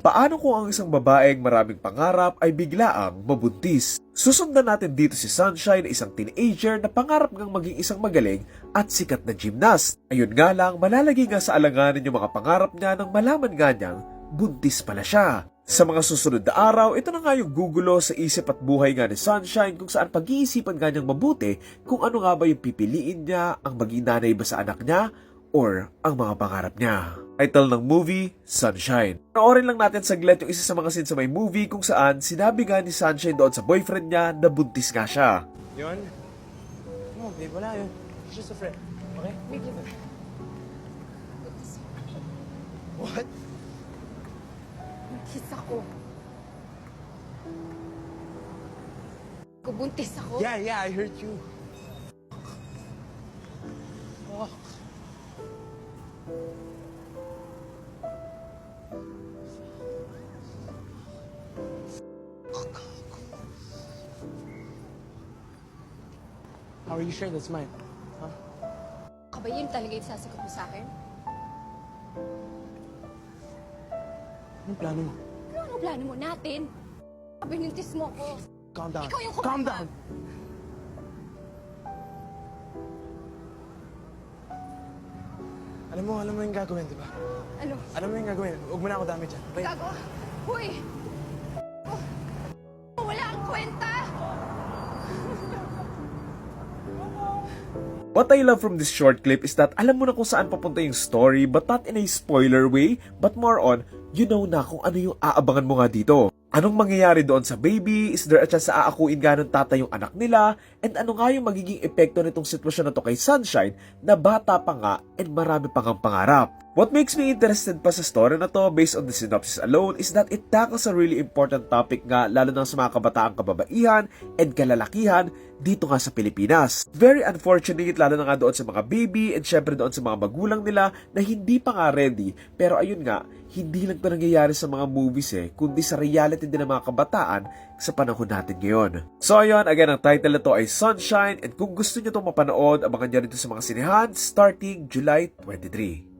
Paano kung ang isang babaeng maraming pangarap ay biglaang mabuntis? Susundan natin dito si Sunshine isang teenager na pangarap ngang maging isang magaling at sikat na gymnast. Ayun nga lang, malalagi nga sa alanganin yung mga pangarap niya nang malaman nga niyang buntis pala siya. Sa mga susunod na araw, ito na nga yung gugulo sa isip at buhay nga ni Sunshine kung saan pag-iisipan nga niyang mabuti kung ano nga ba yung pipiliin niya, ang maging nanay ba sa anak niya, or ang mga pangarap niya. Title ng movie, Sunshine. Panoorin lang natin saglit yung isa sa mga scene sa may movie kung saan sinabi nga ni Sunshine doon sa boyfriend niya na buntis nga siya. Yun? No, babe, wala yun. He's just a friend. Okay? What? Buntis ako. Kubuntis ako? Yeah, yeah, I heard you. How are you sure that's mine? Huh? Ka ba yun talaga yung sasagot mo sa akin? Anong plano mo? Ano ang plano mo natin? Binuntis mo ako. Calm down. Ikaw yung Calm down. Alam mo, alam mo yung gagawin, di ba? Ano? Alam mo yung gagawin. Huwag mo na ako dami dyan. Okay? Gago? Hoy! What I love from this short clip is that alam mo na kung saan papunta yung story but not in a spoiler way but more on you know na kung ano yung aabangan mo nga dito. Anong mangyayari doon sa baby? Is there a chance na aakuin nga ng tatay yung anak nila? And ano nga yung magiging epekto nitong sitwasyon na to kay Sunshine na bata pa nga and marami pang ang pangarap? What makes me interested pa sa story na to based on the synopsis alone is that it tackles a really important topic nga lalo na sa mga kabataang kababaihan and kalalakihan dito nga sa Pilipinas. Very unfortunate lalo na nga doon sa mga baby and syempre doon sa mga magulang nila na hindi pa nga ready pero ayun nga, hindi lang ito nangyayari sa mga movies eh, kundi sa reality din ng mga kabataan sa panahon natin ngayon. So ayun, again, ang title nito ay Sunshine and kung gusto nyo itong mapanood, abangan nyo rito sa mga sinehan starting July 23.